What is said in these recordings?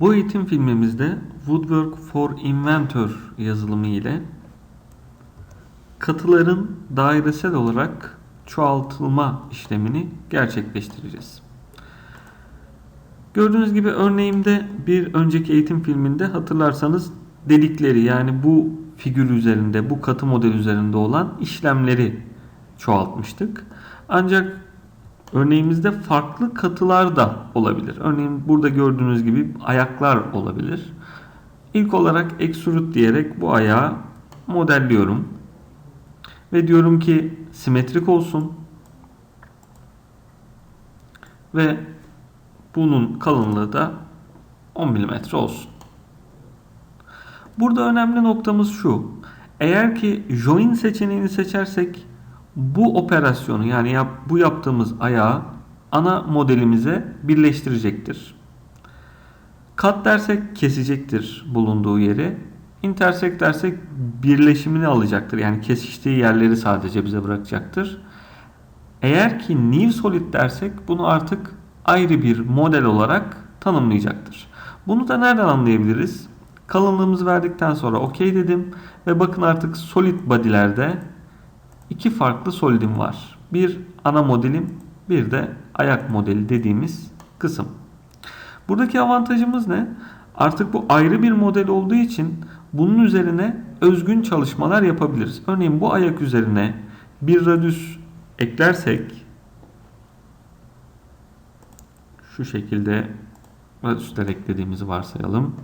Bu eğitim filmimizde Woodwork for Inventor yazılımı ile katıların dairesel olarak çoğaltılma işlemini gerçekleştireceğiz. Gördüğünüz gibi örneğimde bir önceki eğitim filminde hatırlarsanız delikleri yani bu figür üzerinde, bu katı model üzerinde olan işlemleri çoğaltmıştık. Ancak örneğimizde farklı katılar da olabilir. Örneğin burada gördüğünüz gibi ayaklar olabilir. İlk olarak extrude diyerek bu ayağı modelliyorum. Ve diyorum ki simetrik olsun. Ve bunun kalınlığı da 10 mm olsun. Burada önemli noktamız şu. Eğer ki join seçeneğini seçersek bu operasyonu yani yap, bu yaptığımız ayağı ana modelimize birleştirecektir. Cut dersek kesecektir bulunduğu yeri. Intersect dersek birleşimini alacaktır. Yani kesiştiği yerleri sadece bize bırakacaktır. Eğer ki new solid dersek bunu artık ayrı bir model olarak tanımlayacaktır. Bunu da nereden anlayabiliriz? Kalınlığımızı verdikten sonra OK dedim ve bakın artık solid body'lerde iki farklı solidim var. Bir ana modelim, bir de ayak modeli dediğimiz kısım. Buradaki avantajımız ne? Artık bu ayrı bir model olduğu için bunun üzerine özgün çalışmalar yapabiliriz. Örneğin bu ayak üzerine bir radius eklersek şu şekilde radiusler eklediğimizi varsayalım.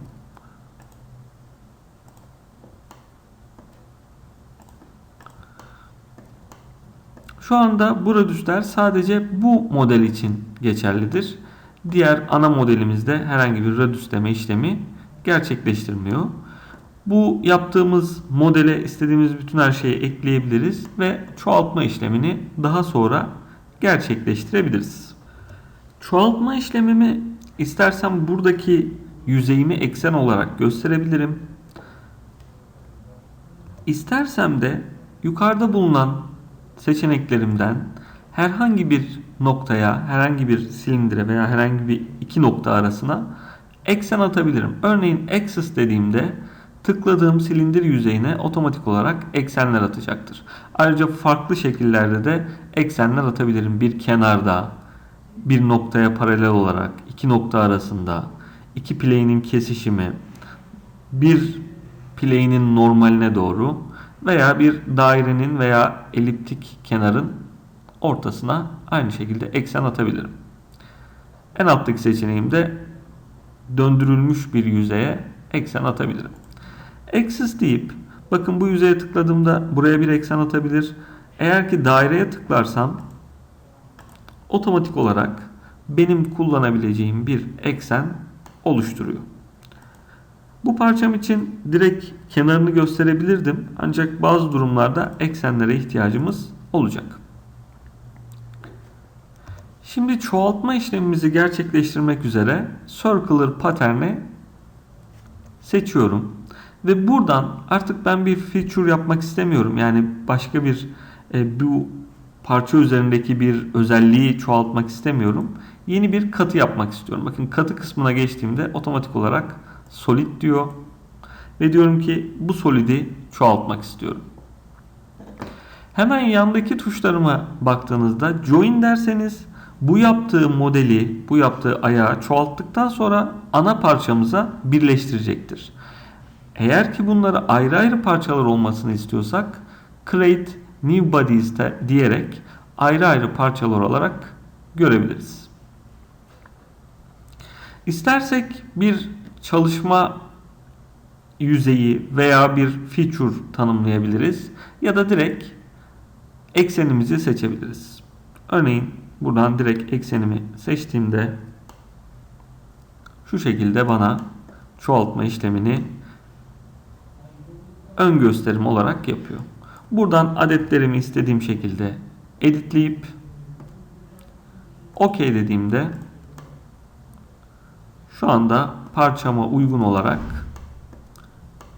Şu anda bu radiusler sadece bu model için geçerlidir. Diğer ana modelimizde herhangi bir radiusleme işlemi gerçekleştirmiyor. Bu yaptığımız modele istediğimiz bütün her şeyi ekleyebiliriz ve çoğaltma işlemini daha sonra gerçekleştirebiliriz. Çoğaltma işlemimi istersem buradaki yüzeyimi eksen olarak gösterebilirim. İstersem de yukarıda bulunan seçeneklerimden herhangi bir noktaya, herhangi bir silindire veya herhangi bir iki nokta arasına eksen atabilirim. Örneğin axis dediğimde tıkladığım silindir yüzeyine otomatik olarak eksenler atacaktır. Ayrıca farklı şekillerde de eksenler atabilirim. Bir kenarda, bir noktaya paralel olarak, iki nokta arasında, iki plane'in kesişimi, bir plane'in normaline doğru veya bir dairenin veya eliptik kenarın ortasına aynı şekilde eksen atabilirim. En alttaki seçeneğimde döndürülmüş bir yüzeye eksen atabilirim. Axis deyip bakın bu yüzeye tıkladığımda buraya bir eksen atabilir. Eğer ki daireye tıklarsam otomatik olarak benim kullanabileceğim bir eksen oluşturuyor. Bu parçam için direkt kenarını gösterebilirdim. Ancak bazı durumlarda eksenlere ihtiyacımız olacak. Şimdi çoğaltma işlemimizi gerçekleştirmek üzere Circular Pattern'i seçiyorum. Ve buradan artık ben bir feature yapmak istemiyorum. Yani başka bir e, bu parça üzerindeki bir özelliği çoğaltmak istemiyorum. Yeni bir katı yapmak istiyorum. Bakın katı kısmına geçtiğimde otomatik olarak solid diyor. Ve diyorum ki bu solidi çoğaltmak istiyorum. Hemen yandaki tuşlarıma baktığınızda join derseniz bu yaptığı modeli, bu yaptığı ayağı çoğalttıktan sonra ana parçamıza birleştirecektir. Eğer ki bunları ayrı ayrı parçalar olmasını istiyorsak create new bodies de diyerek ayrı ayrı parçalar olarak görebiliriz. İstersek bir çalışma yüzeyi veya bir feature tanımlayabiliriz ya da direkt eksenimizi seçebiliriz. Örneğin buradan direkt eksenimi seçtiğimde şu şekilde bana çoğaltma işlemini ön gösterim olarak yapıyor. Buradan adetlerimi istediğim şekilde editleyip OK dediğimde şu anda parçama uygun olarak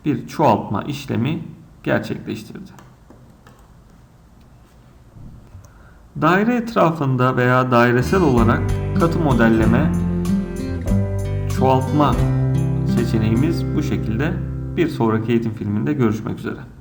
bir çoğaltma işlemi gerçekleştirdi. Daire etrafında veya dairesel olarak katı modelleme çoğaltma seçeneğimiz bu şekilde. Bir sonraki eğitim filminde görüşmek üzere.